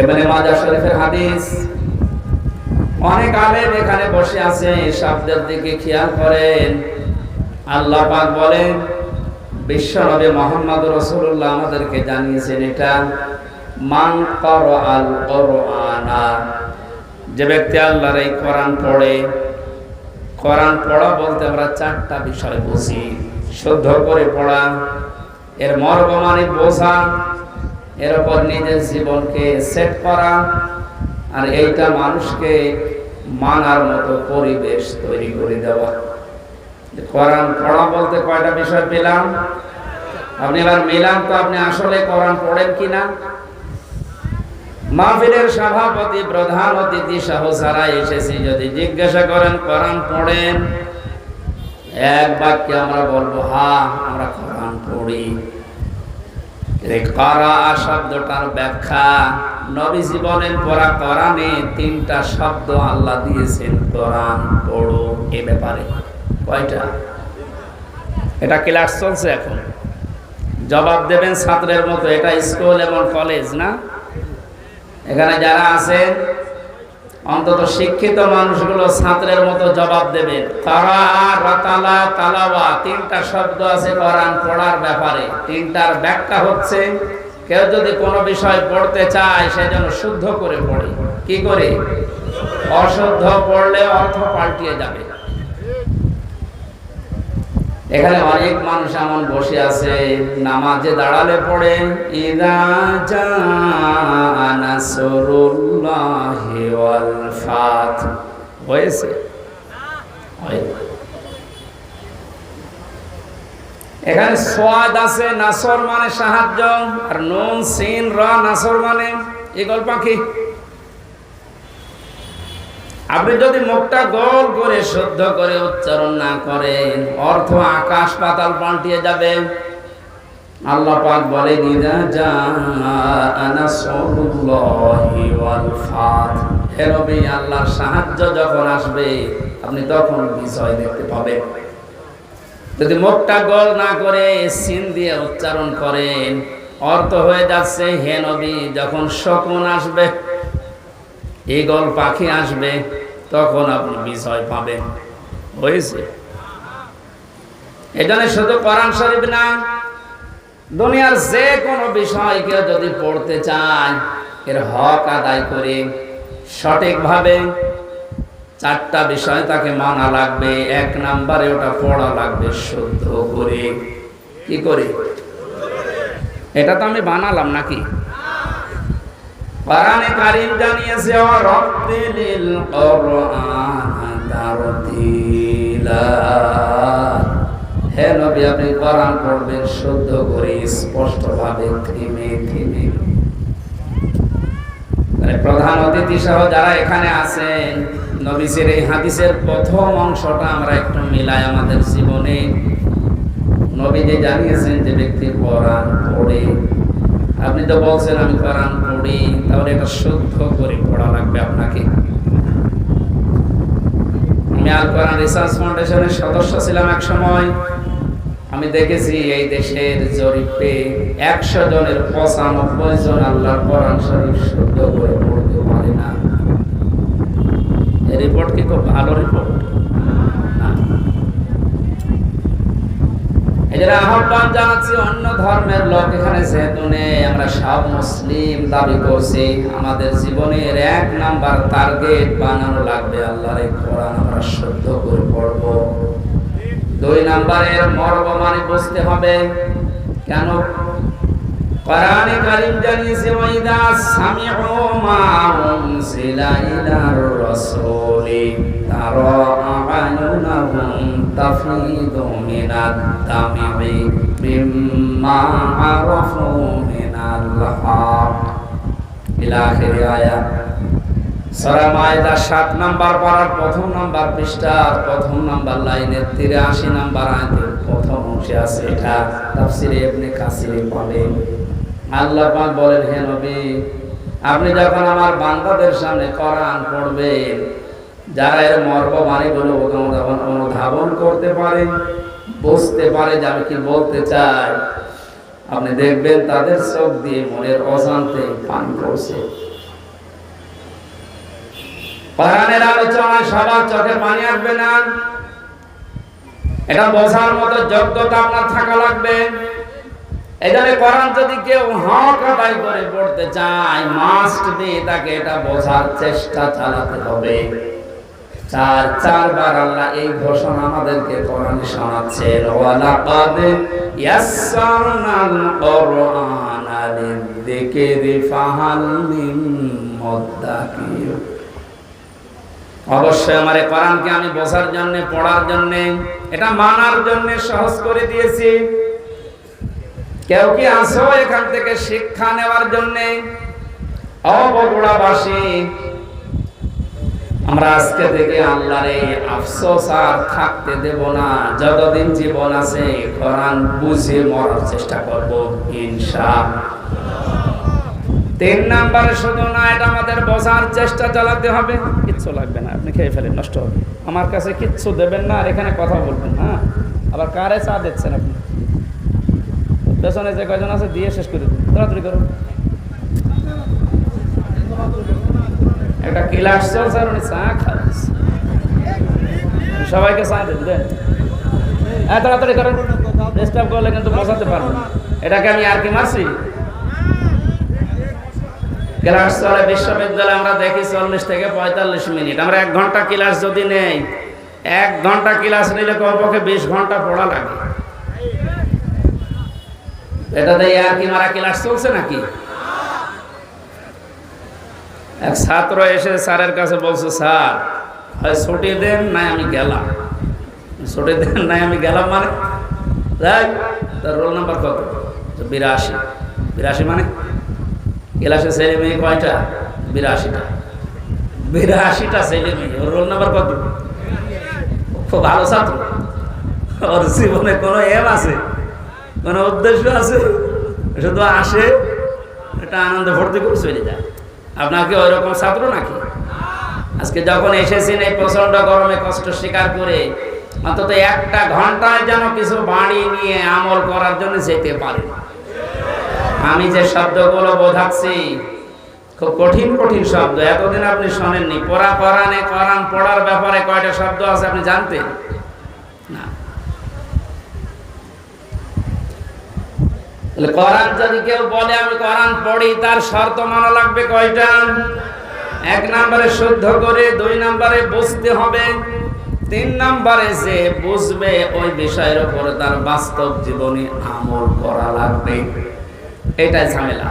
এবারে মাজা শরীফের হাদিস। অনেক আলেম এখানে বসে আছে শব্দের দিকে খেয়াল করেন। আল্লাহ পাক বলেন মোহাম্মদ রসুল্লাহ আমাদেরকে জানিয়েছেন এটা, মান কর আল যে ব্যক্তি আল্লাহর এই কোরআন পড়ে, কোরআন পড়া বলতে আমরা চারটা বিষয় বুঝি। শুদ্ধ করে পড়া, এর মর্ম বোঝা এর উপর নিজের জীবনকে সেট করা আর এইটা মানুষকে মানার মতো পরিবেশ তৈরি করে দেওয়া। কোরআন পড়া বলতে কয়টা বিষয় পেলাম? আপনি এবার মিলাম তো আপনি আসলে কোরআন পড়েন কিনা? মাহফিলের সভাপতি প্রধান অতিথি সহ সারা এসেছি, যদি জিজ্ঞাসা করেন, কোরআন পড়েন? এক বাক্যে আমরা বলব হা আমরা কোরআন পড়ি। করা শব্দটার ব্যাখ্যা নবী জীবনের পড়া কোরআনে তিনটা শব্দ আল্লাহ দিয়েছেন, কোরআন, পড়ো, এ ব্যাপারে। কয়টা? এটা ক্লাস চলছে এখন। জবাব দেবেন ছাত্রের মতো, এটা স্কুল এবং কলেজ না? এখানে যারা আছেন অন্তত শিক্ষিত মানুষগুলো ছাত্রের মতো জবাব তালাওয়া, তিনটা শব্দ আছে কোরআন পড়ার ব্যাপারে। তিনটার ব্যাখ্যা হচ্ছে, কেউ যদি কোনো বিষয় পড়তে চায়, সে যেন শুদ্ধ করে পড়ে। কি করে? অশুদ্ধ পড়লে অর্থ পাল্টিয়ে যাবে। এখানে অনেক মানুষ এমন বসে আছে, নামাজে দাঁড়ালে পড়ে, ইদা ওয়াল ফাত হয়েছে। এখানে সোয়াদ আছে, নাসর মানে সাহায্য, আর নুন, সিন, র, নাসর মানে ইগল পাখি আপনি যদি মুখটা গোল করে শুদ্ধ করে উচ্চারণ না করেন, অর্থ আকাশ পাতাল পাল্টিয়ে যাবে। আল্লাহ পাক বলে নিদা যা আনাসুল্লাহি ওয়াল ফাত। হে নবী, আল্লাহর সাহায্য যখন আসবে, আপনি তখন বিষয় দেখতে পাবেন। যদি মুখটা গোল না করে সিন দিয়ে উচ্চারণ করেন, অর্থ হয়ে যাচ্ছে, হে নবী, যখন শকুন আসবে, ঈগল পাখি আসবে, তখন আপনি বিষয় পাবেন। হয়েছে? এখানে শুধু কোরআন শরীফ না দুনিয়ার যে কোনো বিষয়কে যদি পড়তে চায়, এর হক আদায় করে সঠিকভাবে চারটা বিষয় তাকে মানা লাগবে, এক নাম্বারে ওটা পড়া লাগবে শুদ্ধ করে। কি করে? এটা তো আমি বানালাম নাকি? কোরআনে কারীম জানিয়েছে, ও রব্বিল কোরআন তারতিলা হে নবী, আপনি কোরআন পড়বেন শুদ্ধ করে স্পষ্ট ভাবে থেমে। থেমে প্রধান অতিথি সহ যারা এখানে আছেন নবীসের এই হাদিসের প্রথম অংশটা আমরা একটু মিলাই আমাদের জীবনে। নবী যে জানিয়েছেন যে ব্যক্তি কোরআন পড়ে, আপনি তো বলছেন আমি কোরআন পড়ি, তাহলে এটা শুদ্ধ করে পড়া লাগবে আপনাকে। আমি আল কোরআন রিসার্চ ফাউন্ডেশনের সদস্য ছিলাম এক সময়। আমি দেখেছি এই দেশের জরিপে একশো জনের পঁচানব্বই জন আল্লাহর কোরআন শরীফ শুদ্ধ করে পড়তে পারে না। রিপোর্ট কি খুব ভালো রিপোর্ট আহ্বান জানাচ্ছি অন্য ধর্মের লোক এখানে যেহেতু নেই, আমরা সব মুসলিম দাবি করছি, আমাদের জীবনের এক নাম্বার টার্গেট বানানো লাগবে আল্লাহর কোরআন আমরা শুদ্ধ করে পড়ব। দুই নাম্বারের মর্ম মানে বুঝতে হবে। কেন? কোরআনে কারীম জানিয়েছে, ওয়াইদা সামিউ মা উনজিলা ইলার রাসূলি তারা আ'য়ুনাহুম তাফিদু মিনাদ দামি মিম্মা আরাফু মিনাল হক। ইলা আয়াত। সূরা মাইদা 7 নাম্বার পারার প্রথম নাম্বার পৃষ্ঠার প্রথম নাম্বার লাইনের 83 নাম্বার আয়াতের প্রথম অংশে আছে এটা তাফসিরে ইবনে কাসিরে পাবেন আল্লাহ পাক বলেন, হে নবী, আপনি যখন আমার বান্দাদের সামনে কোরআন পড়বেন, যারা এর মর্ম বাণীগুলো অনুধাবন করতে পারে, বুঝতে পারে যে আমি কি বলতে চাই, আপনি দেখবেন তাদের চোখ দিয়ে মনের অজান্তে পান করছে কোরআনের আলোচনায় সবার চোখে পানি আসবে না। এটা বোঝার মতো যোগ্যতা আপনার থাকা লাগবে। জন্য কোরআন যদি কেউ হক করে পড়তে চায় মাস্ট বি তাকে এটা বোঝার চেষ্টা চালাতে হবে। চার, চারবার আল্লাহ এই ঘোষণা আমাদেরকে কোরআনে শোনাচ্ছেন ওয়ালাকাদ ইয়াসসারনাল কুরআনা লিযিকরি ফাহাল মিন মুদ্দাকির অবশ্যই আমার কোরআনকে আমি বোঝার জন্য, পড়ার জন্য, এটা মানার জন্য সহজ করে দিয়েছি। কেউ কি আসো এখান থেকে শিক্ষা নেওয়ার জন্য? অবগুড়াবাসী আমরা আজকে থেকে আল্লাহর এই আফসোস আর থাকতে দেব না। যতদিন জীবন আছে, কোরআন বুঝে মরার চেষ্টা করব ইনশা তিন নাম্বারে শুধু না, এটা আমাদের বোঝার চেষ্টা চালাতে হবে। কিচ্ছু লাগবে না, আপনি খেয়ে ফেলেন, নষ্ট হবে। আমার কাছে কিচ্ছু দেবেন না আর এখানে কথা বলবেন হ্যাঁ? আবার কারে চা দিচ্ছেন আপনি? পেছনে যে কয়জন আছে, দিয়ে শেষ করে দিন। তাড়াতাড়ি করুন। একটা ক্লাস চলছে উনি চা খাচ্ছে। সবাইকে চা দেন দেন। হ্যাঁ তাড়াতাড়ি করেন। ডিস্টার্ব করলে কিন্তু বসাতে পারবেন। না। এটাকে আমি আর কি মারছি? ক্লাস চলে, বিশ্ববিদ্যালয়ে, আমরা দেখি চল্লিশ থেকে পঁয়তাল্লিশ মিনিট। আমরা এক ঘণ্টা ক্লাস যদি নেই, এক ঘণ্টা ক্লাস নিলে কমপক্ষে বিশ ঘণ্টা পড়া লাগে। এটাতে আর কি মারা ক্লাস চলছে নাকি? এক ছাত্র এসে স্যারের কাছে বলছে, স্যার, হয় ছুটি দেন নাই আমি গেলাম। ছুটি দেন নাই আমি গেলাম মানে? তার রোল নাম্বার কত? বিরাশি। বিরাশি মানে? ক্লাসে ছেলে মেয়ে কয়টা? বিরাশিটা। বিরাশিটা ছেলে মেয়ে। ওর রোল নাম্বার কত? খুব ভালো ছাত্র। ওর জীবনে কোনো এম আছে? কোনো উদ্দেশ্য আছে? শুধু আসে এটা আনন্দ ভর্তি করে চলে যায়। আপনার কি ওই রকম ছাত্র নাকি? আজকে যখন এসেছেন এই প্রচণ্ড গরমে কষ্ট স্বীকার করে, অন্তত একটা ঘন্টায় যেন কিছু বাড়ি নিয়ে আমল করার জন্য যেতে পারে আমি যে শব্দগুলো বোঝাচ্ছি, খুব কঠিন কঠিন শব্দ। এতদিন আপনি শোনেননি। পড়া কোরআনে কোরআন পড়ার ব্যাপারে কয়টা শব্দ আছে আপনি জানতেন? না। যদি কেউ বলে, আমি পড়ি, তার শর্ত মানা লাগবে কয়টা? এক নম্বরে শুদ্ধ করে, দুই নম্বরে বুঝতে হবে। তিন নম্বরে যে বুঝবে, ওই বিষয়ের উপরে তার বাস্তব জীবনে আমল করা লাগবে। এটাই ঝামেলা।